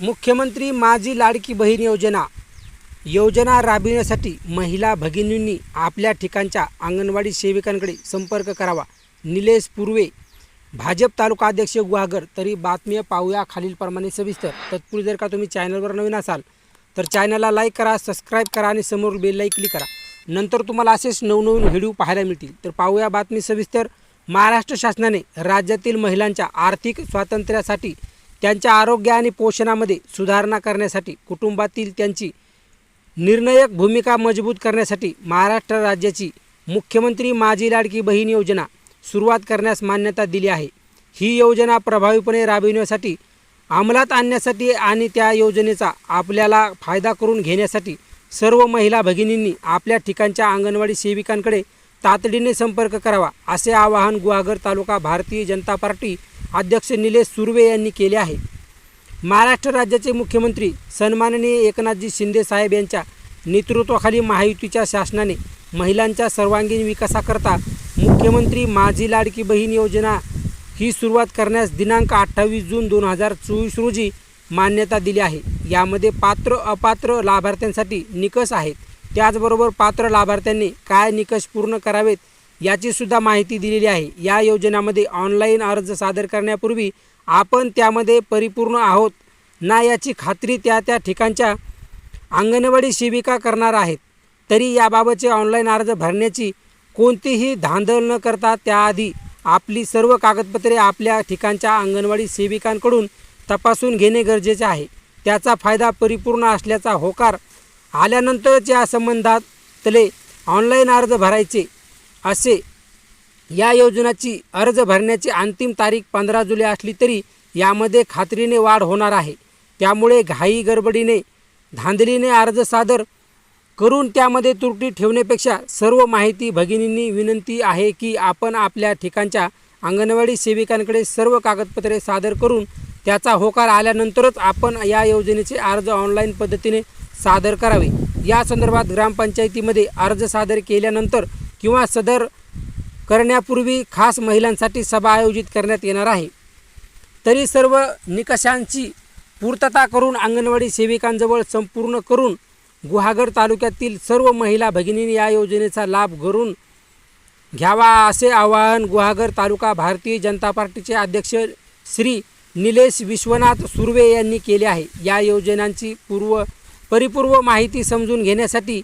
मुख्यमंत्री माझी लाडकी बहीण योजना. योजना राबविण्यासाठी महिला भगिनींनी आपल्या ठिकाणच्या अंगणवाडी सेविकांकडे संपर्क करावा. निलेश पूर्वे भाजप तालुका अध्यक्ष गुहागर तरी बातमी पाहूया खालीलप्रमाणे सविस्तर. तत्पूर्वी जर का तुम्ही चॅनलवर नवीन असाल तर चॅनलला लाईक करा सबस्क्राईब करा आणि समोर बेललाही क्लिक करा. नंतर तुम्हाला असेच नवनवीन व्हिडिओ पाहायला मिळतील. तर पाहूया बातमी सविस्तर. महाराष्ट्र शासनाने राज्यातील महिलांच्या आर्थिक स्वातंत्र्यासाठी त्यांच्या आरोग्य आणि पोषणामध्ये सुधारणा करण्यासाठी कुटुंबातील त्यांची निर्णायक भूमिका मजबूत करण्यासाठी महाराष्ट्र राज्याची मुख्यमंत्री माझी लाडकी बहीण योजना सुरुवात करण्यास मान्यता दिली आहे. ही योजना प्रभावीपणे राबविण्यासाठी अंमलात आणण्यासाठी आणि त्या योजनेचा आपल्याला फायदा करून घेण्यासाठी सर्व महिला भगिनींनी आपल्या ठिकाणच्या अंगणवाडी सेविकांकडे तातडीने संपर्क करावा असे आवाहन गुहागर तालुका भारतीय जनता पार्टी अध्यक्ष निलेश सुर्वे यांनी केले आहे. महाराष्ट्र राज्याचे मुख्यमंत्री सन्माननीय एकनाथजी शिंदे साहेब यांच्या नेतृत्वाखाली महायुतीच्या शासनाने महिलांच्या सर्वांगीण विकासाकरता मुख्यमंत्री माझी लाडकी बहीण योजना ही सुरुवात करण्यास दिनांक अठ्ठावीस जून दोन हजार चोवीस रोजी मान्यता दिली आहे. यामध्ये पात्र अपात्र लाभार्थ्यांसाठी निकष आहेत. त्याचबरोबर पात्र लाभार्थ्यांनी काय निकष पूर्ण करावेत याची सुद्धा माहिती दिलेली आहे. या योजनेमध्ये ऑनलाईन अर्ज सादर करण्यापूर्वी आपण त्यामध्ये परिपूर्ण आहोत. ना याची खात्री त्या त्या ठिकाणच्या अंगणवाडी सेविका करणार आहेत. तरी याबाबतचे ऑनलाईन अर्ज भरण्याची कोणतीही धांदल न करता त्याआधी आपली सर्व कागदपत्रे आपल्या ठिकाणच्या अंगणवाडी सेविकांकडून तपासून घेणे गरजेचे आहे. त्याचा फायदा परिपूर्ण असल्याचा होकार आल्यानंतरच या संबंधातले ऑनलाईन अर्ज भरायचे असे. या योजनेची अर्ज भरण्याची अंतिम तारीख पंधरा जुलै असली तरी यामध्ये खात्रीने वाढ होणार आहे. त्यामुळे घाई गडबडीने धांदलीने अर्ज सादर करून त्यामध्ये त्रुटी ठेवण्यापेक्षा सर्व माहिती भगिनींनी विनंती आहे की आपण आपल्या ठिकाणच्या अंगणवाडी सेविकांकडे सर्व कागदपत्रे सादर करून त्याचा होकार आल्यानंतरच आपण या योजनेचे अर्ज ऑनलाईन पद्धतीने सादर करावे. या संदर्भात ग्रामपंचायतीमध्ये अर्ज सादर केल्यानंतर किंवा सदर करण्यापूर्वी खास महिलांसाठी सभा आयोजित करण्यात येणार आहे. तरी सर्व निकषांची पूर्तता करून अंगणवाडी सेविकांजवळ संपूर्ण करून गुहागर तालुक्यातील सर्व महिला भगिनींनी या योजनेचा लाभ घरून घ्यावा असे आवाहन गुहागर तालुका भारतीय जनता पार्टीचे अध्यक्ष श्री निलेश विश्वनाथ सुर्वे यांनी केले आहे. या योजनांची पूर्व परिपूर्व माहिती समजून घेण्यासाठी